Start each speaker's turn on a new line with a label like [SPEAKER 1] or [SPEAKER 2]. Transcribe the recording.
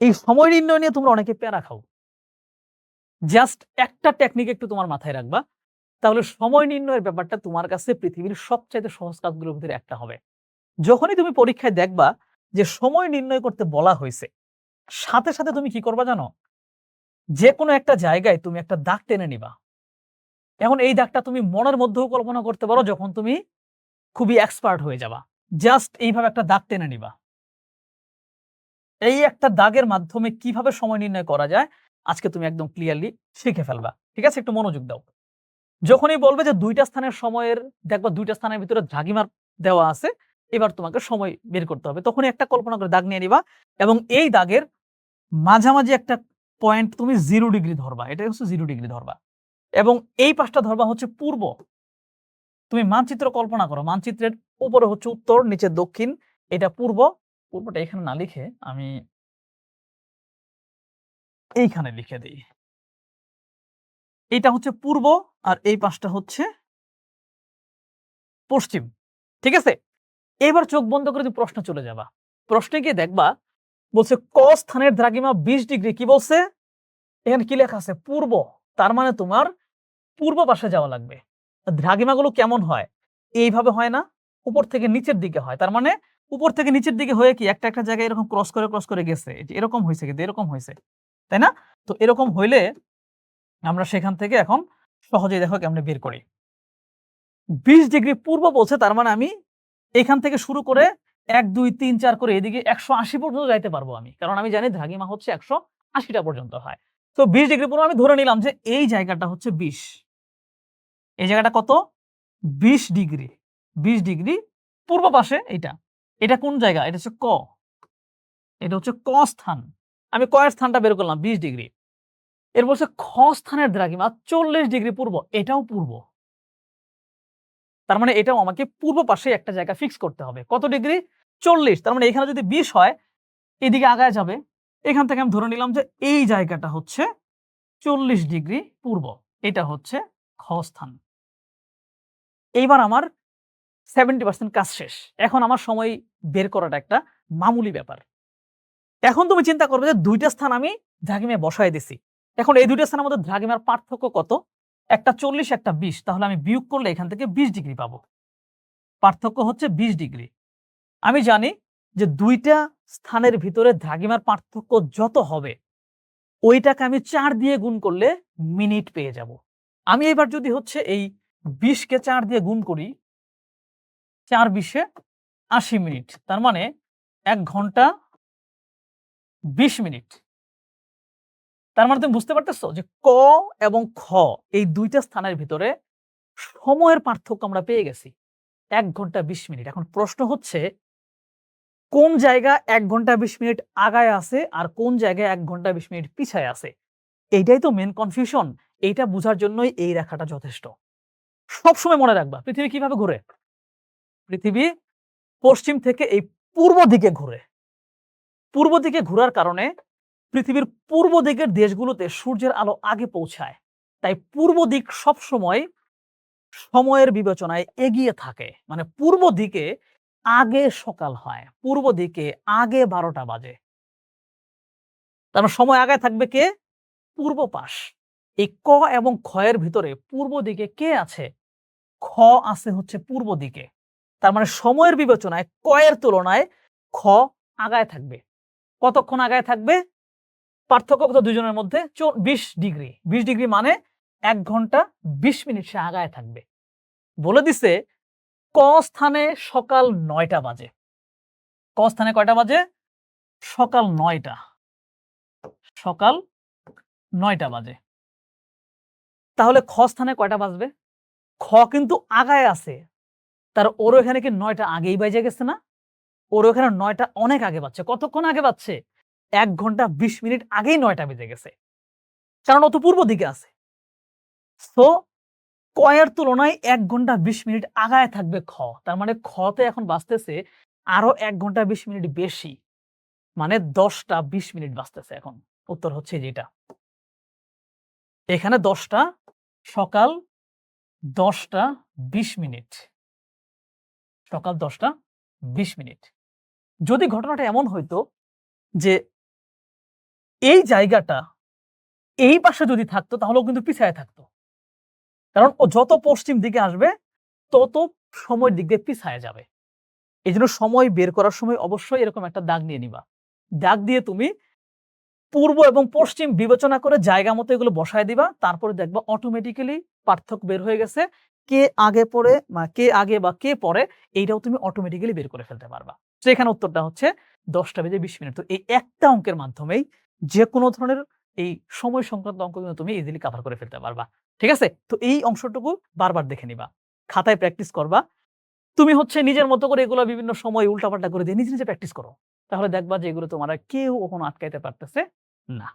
[SPEAKER 1] এই সময় নির্ণয় নিয়ে তোমরা অনেকে প্যারা খাও। জাস্ট একটা টেকনিক একটু তোমার মাথায় রাখবা। তাহলে সময় নির্ণয়ের ব্যাপারটা তোমার কাছে পৃথিবীর সবচাইতে সহজ কাজগুলোর ভিতরে একটা হবে। যখনই তুমি পরীক্ষায় দেখবা যে সময় নির্ণয় করতে বলা হয়েছে, সাথে সাথে তুমি কি করবা জানো? যে কোনো একটা জায়গায় তুমি একটা দাগ টেনে নিবা। এখন এই দাগটা তুমি মনের মধ্যেও কল্পনা করতে পারো যখন তুমি খুবই এক্সপার্ট হয়ে যাবা। জাস্ট এইভাবে একটা দাগ টেনে নিবা। এই একটা দাগের মাধ্যমে কীভাবে সময় নির্ণয় করা যায়, আজকে তুমি একদম ক্লিয়ারলি শিখে ফেলবা। ঠিক আছে? একটু মনোযোগ দাও। যখনই বলবে যে দুইটা স্থানের সময়ের, দেখবা দুইটা স্থানের ভিতরে দ্রাঘিমার দেওয়া আছে, এবার তোমাকে সময় বের করতে হবে। তখনই একটা কল্পনা করে দাগ নিয়ে নিবা এবং এই দাগের মাঝামাঝি একটা পয়েন্ট তুমি জিরো ডিগ্রি ধরবা। এটা হচ্ছে জিরো ডিগ্রি ধরবা। এবং এই পাশটা ধরবা হচ্ছে পূর্ব। তুমি মানচিত্র কল্পনা করো। মানচিত্রের উপরে হচ্ছে উত্তর, নিচে দক্ষিণ। এটা পূর্ব পূর্বটা এখানে না লিখে আমি এইখানে লিখে দিই। এটা হচ্ছে পূর্ব আর এই পাশটা হচ্ছে পশ্চিম, ঠিক আছে? এবার চোখ বন্ধ করে তুমি প্রশ্ন চলে যাবা। প্রশ্নে গিয়ে দেখবা, বলছে ক স্থানের দ্রাঘিমা বিশ ডিগ্রি, কি বলছে? এখানে কি লেখা আছে? পূর্ব, তার মানে তোমার পূর্ব পাশে যাওয়া লাগবে। দ্রাঘিমাগুলো কেমন হয়? এইভাবে হয় না, উপর থেকে নিচের দিকে হয়, তার মানে উপর থেকে নিচের দিকে হয়ে কি একটা একটা জায়গায় এরকম ক্রস করে ক্রস করে গেছে। এরকম হয়েছে কিন্তু এরকম হয়েছে, তাই না? তো এরকম হইলে আমরা সেখান থেকে এখন সহজেই দেখো কেমনে বের করি। বিশ ডিগ্রি পূর্ব বলছে, তার মানে আমি এখান থেকে শুরু করে এক, দুই, তিন, চার করে এদিকে একশো আশি পর্যন্ত যাইতে পারব আমি। কারণ আমি জানি দ্রাঘিমা হচ্ছে একশো আশিটা পর্যন্ত হয়। তো বিশ ডিগ্রি পূর্ব আমি ধরে নিলাম যে এই জায়গাটা হচ্ছে বিশ। এই জায়গাটা কত? বিশ ডিগ্রি। বিশ ডিগ্রি পূর্ব পাশে এটা এটা কোন জায়গা? এটা হচ্ছে ক। এটা হচ্ছে ক স্থান। আমি কয়ের স্থানটা বের করলাম, বিশ ডিগ্রি। এর বলছে খ স্থানের দ্রাঘিমা চল্লিশ ডিগ্রি পূর্ব, এটাও পূর্ব। তার মানে এটাও আমাকে পূর্ব পাশে একটা জায়গা ফিক্স করতে হবে। কত ডিগ্রি? চল্লিশ। তার মানে এখানে যদি বিশ হয়, এদিকে আগায় যাবে। এখান থেকে আমি ধরে নিলাম যে এই জায়গাটা হচ্ছে চল্লিশ ডিগ্রি পূর্ব। এটা হচ্ছে খ স্থান। এইবার আমার সেভেন্টি পার্সেন্ট কাজ শেষ। এখন আমার সময় বের করাটা একটা মামুলি ব্যাপার। এখন তুমি চিন্তা করবে যে দুইটা স্থান আমি দ্রাঘিমে বসায় দিছি। এখন এই দুইটা স্থানের মধ্যে দ্রাঘিমার পার্থক্য কত? একটা চল্লিশ, একটা বিশ। তাহলে আমি বিয়োগ করলে এখান থেকে বিশ ডিগ্রি পাবো। পার্থক্য হচ্ছে বিশ ডিগ্রি। আমি জানি যে দুইটা স্থানের ভিতরে দ্রাঘিমার পার্থক্য যত হবে, ওইটাকে আমি চার দিয়ে গুণ করলে মিনিট পেয়ে যাব। আমি এবার যদি হচ্ছে এই বিশকে চার দিয়ে গুণ করি চার বিশে আশি মিনিট। তার মানে এক ঘণ্টা বিশ মিনিট। তার মানে তুমি বুঝতে পারতেছো যে ক এবং খ এই দুইটা স্থানের ভিতরে সময়ের পার্থক্য আমরা পেয়ে গেছি। এক ঘণ্টা বিশ মিনিট। এখন প্রশ্ন হচ্ছে, কোন জায়গা এক ঘণ্টা বিশ মিনিট আগায় আছে আর কোন জায়গায় এক ঘণ্টা বিশ মিনিট পিছায় আছে? এইটাই তো মেন কনফিউশন এইটা বোঝার জন্যই এই রেখাটা যথেষ্ট। সবসময় মনে রাখবা, পৃথিবী কীভাবে ঘুরে? পৃথিবী পশ্চিম থেকে এই পূর্ব দিকে ঘুরে। পূর্ব দিকে ঘোরার কারণে পৃথিবীর পূর্ব দিকের দেশগুলোতে সূর্যের আলো আগে পৌঁছায়। তাই পূর্ব দিক সব সময় সময়ের বিবেচনায় এগিয়ে থাকে। মানে পূর্ব দিকে আগে সকাল হয়, পূর্ব দিকে আগে বারোটা বাজে। তার মানে সময় আগে থাকবে কে? পূর্ব পাশ। এই ক এবং ক্ষয়ের ভিতরে পূর্ব দিকে কে আছে? খ আছে হচ্ছে পূর্ব দিকে। তার মানে সময়ের বিবেচনায়, কয়ের তুলনায় খ আগায় থাকবে। কতক্ষণ আগায় থাকবে? পার্থক্য কত? দুজনের মধ্যে বিশ ডিগ্রি। বিশ ডিগ্রি মানে এক ঘণ্টা বিশ মিনিট সে আগায় থাকবে। বলে দিছে, ক স্থানে সকাল নয়টা বাজে। ক স্থানে কয়টা বাজে? সকাল নয়টা। সকাল নয়টা বাজে। তাহলে খ স্থানে কয়টা বাজবে? খ কিন্তু আগায় আছে। তার ওর এখানে কি নয়টা আগেই বাজে গেছে না? ওর ওখানে নয়টা অনেক আগে পাচ্ছে কতক্ষণ আগে পাচ্ছে এক ঘণ্টা বিশ মিনিট আগেই নয়টা বেজে গেছে। কারণ ও তো পূর্ব দিকে আছে। তো কয়ের তুলনায় এক ঘণ্টা বিশ মিনিট আগায় থাকবে খ। তার মানে খতে এখন বাঁচতেছে আরও এক ঘণ্টা বিশ মিনিট বেশি। মানে দশটা বিশ মিনিট বাঁচতেছে এখন। উত্তর হচ্ছে যেটা এখানে দশটা, সকাল দশটা বিশ মিনিট। সকাল দশটা বিশ মিনিট। যদি ঘটনাটা এমন হইতো যে এই জায়গাটা এই পাশে যদি থাকতো তাহলেও কিন্তু পিছায় থাকতো। কারণ ও যত পশ্চিম দিকে আসবে তত সময়ের দিক দিয়ে পিছায় যাবে। এই জন্য সময় বের করার সময় অবশ্যই এরকম একটা দাগ নিয়ে নিবা। দাগ দিয়ে তুমি পূর্ব এবং পশ্চিম বিবেচনা করে জায়গা মতো এগুলো বসায় দিবা, তারপরে দেখবা অটোমেটিক্যালি পার্থক্য বের হয়ে গেছে। কে আগে পড়ে বা কে আগে বা কে পরে এইটাও তুমি অটোমেটিক্যালি বের করে ফেলতে পারবা। তো এখানে উত্তরটা হচ্ছে দশটা বেজে বিশ মিনিট। তো এই একটা অঙ্কের মাধ্যমেই যে কোনো ধরনের এই সময় সংক্রান্ত অঙ্ক কিন্তু তুমি ইজিলি কভার করে ফেলতে পারবা। ঠিক আছে? তো এই অংশটুকু বারবার দেখে নিবা। খাতায় প্র্যাকটিস করবা। তুমি হচ্ছে নিজের মতো করে এগুলো বিভিন্ন সময় উল্টাপাল্টা করে দিয়ে নিজে নিজে প্র্যাকটিস করো। তাহলে দেখবা যে এগুলো তোমার কেউ কখনো আটকাইতে পারতেছে না।